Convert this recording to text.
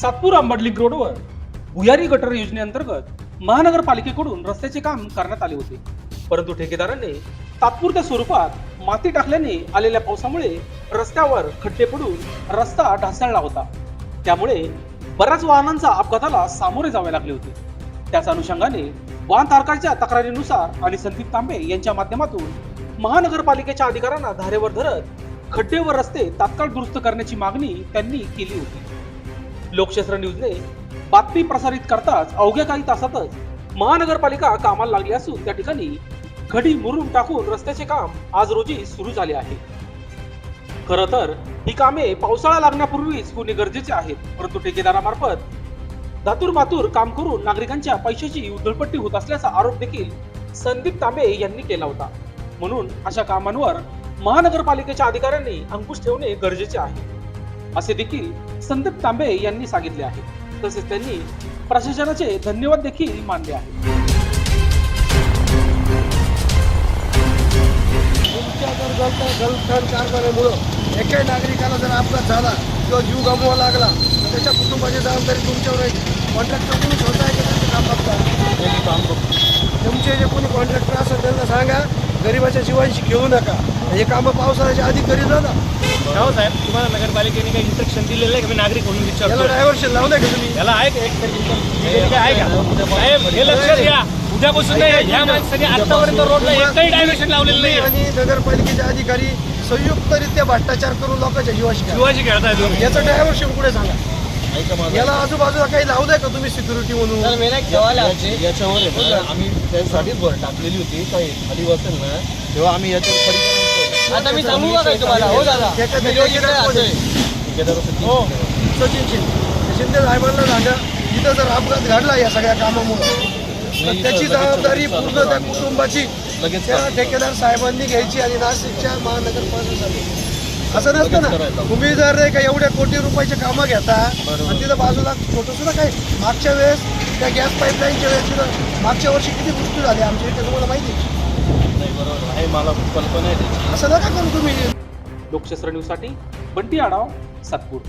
सातपूर अंबडलिंक रोडवर भुयारी गटर योजनेअंतर्गत महानगरपालिकेकडून रस्त्याचे काम करण्यात आले होते. परंतु ठेकेदाराने तात्पुरत्या स्वरूपात माती टाकल्याने आलेल्या पावसामुळे रस्त्यावर खड्डे पडून रस्ता ढासळला होता. त्यामुळे बऱ्याच वाहनांचा अपघाताला सामोरे जावे लागले होते. त्याच अनुषंगाने वाहन तारकाच्या तक्रारीनुसार आणि संदीप तांबे यांच्या माध्यमातून महानगरपालिकेच्या अधिकाऱ्यांना धारेवर धरत खड्डे व रस्ते तात्काळ दुरुस्त करण्याची मागणी त्यांनी केली होती. लोकशास्त्र न्यूजने बातमी प्रसारित करताच अवघ्या काही तासातच महानगरपालिका कामाला लागली असून त्या ठिकाणी घडी मुरून टाकून रस्त्याचे काम आज रोजी सुरू झाले आहे. खर तर ही कामे पावसाळा लागण्यापूर्वीच होणे गरजेचे आहेत. परंतु ठेकेदारामार्फत धातूर मातूर काम करून नागरिकांच्या पैशाची उधळपट्टी होत असल्याचा आरोप देखील संदीप तांबे यांनी केला होता. म्हणून अशा कामांवर महानगरपालिकेच्या अधिकाऱ्यांनी अंकुश ठेवणे गरजेचे आहे. असे देखील संदीप तांबे यांनी सांगितले आहे. तसेच त्यांनी प्रशासनाचे धन्यवाद देखील मानले आहे. तुमच्या जर गलत गलथान कारभारामुळं एकाही नागरिकाला जर अपघात झाला किंवा जीव गमवावा लागला तर त्याच्या कुटुंबाची जबाबदारी तुमच्यावर आहे. कॉन्ट्रॅक्टर कोणी स्वतः आहे का त्यांचं काम बघता? तुमचे जे कोणी कॉन्ट्रॅक्टर असेल त्यांना सांगा गरिबाच्या जीवांशी खेळू नका. हे कामं पावसाळ्याच्या आधी करीत जा ना. हो साहेब तुम्हाला नगरपालिकेने काही इन्स्ट्रक्शन दिलेलं आहे का? मी नागरिक म्हणून विचारतो डायव्हर्शन लावलंय का तुम्ही. याला आहे का एक तरी दिलेली आहे का? साहेब हे लक्षात घ्या. उद्यापासून नाही ह्या माणसाने आतापर्यंत रोडला एकही डायव्हर्शन लावलेलं नाही आणि नगरपालिकेचे अधिकारी संयुक्तरित्या भ्रष्टाचार करून लोकांच्या जीवाशी खेळतात. शिवाजी खेळताय तुम्ही. याचं डायव्हर्शन कुठे सांगा याला आजूबाजूला काही लावलंय का तुम्ही सिक्युरिटी म्हणून? याची- याच्यावर आहे ना आम्ही त्यासाठीच भर टाकलेली होती. काही खाली बसेल ना. तेव्हा आम्ही याच्यावर आता मी सांगू का काही तुम्हाला हो दादा इकडे आहे. ठेकेदारासाठी हो सचिन शिंदे शिंदे साहेबांना सांगा इथं जर अपघात घडला या सगळ्या कामामुळे तर त्याची जबाबदारी पूर्ण त्या. कुटुंबाची लगेच त्या. ठेकेदार साहेबांनी घ्यायची आणि नाशिकच्या महानगरपालिकेसाठी असं नसतं ना. तुम्ही जर नाही का एवढ्या कोटी रुपयाचे कामं घेता. आणि तिथं बाजूला छोटं सुद्धा काय मागच्या वेळेस त्या गॅस पाईपलाईनच्या वेळेस मागच्या वर्षी किती मृत्यू झाले आमच्या इथे तुम्हाला माहिती? नाही बरोबर. आहे मला कल्पना आहे त्याची. असं नका करू तुम्ही. लोकशास्त्र न्यूजसाठी बंटी आढाव सातपूर.